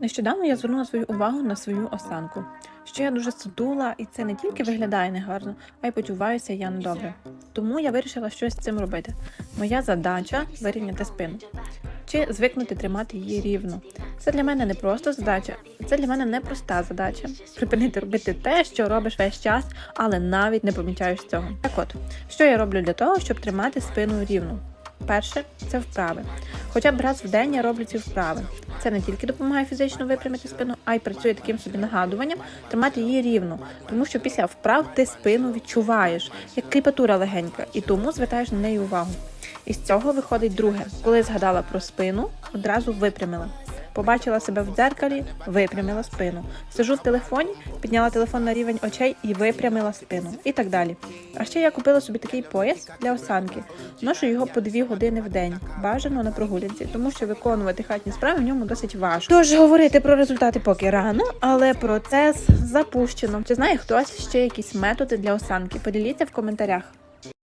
Нещодавно я звернула свою увагу на свою осанку, що я дуже сутула, і це не тільки виглядає негарно, а й почуваюся я недобре. Тому я вирішила щось з цим робити. Моя задача вирівняти спину чи звикнути тримати її рівно. Це для мене не просто задача, це для мене непроста задача. Припинити робити те, що робиш весь час, але навіть не помічаєш цього. Так от, що я роблю для того, щоб тримати спину рівно? Перше це вправи. Хоча б раз в день я роблю ці вправи. Це не тільки допомагає фізично випрямити спину, а й працює таким собі нагадуванням тримати її рівно, тому що після вправ ти спину відчуваєш, як кріпатура легенька, і тому звертаєш на неї увагу. І з цього виходить друге. Коли згадала про спину, одразу випрямила. Побачила себе в дзеркалі, випрямила спину. Сижу в телефоні, підняла телефон на рівень очей і випрямила спину. І так далі. А ще я купила собі такий пояс для осанки. Ношу його по дві години в день, бажано на прогулянці, тому що виконувати хатні справи в ньому досить важко. Тож говорити про результати поки рано, але процес запущено. Чи знає хтось ще якісь методи для осанки? Поділіться в коментарях.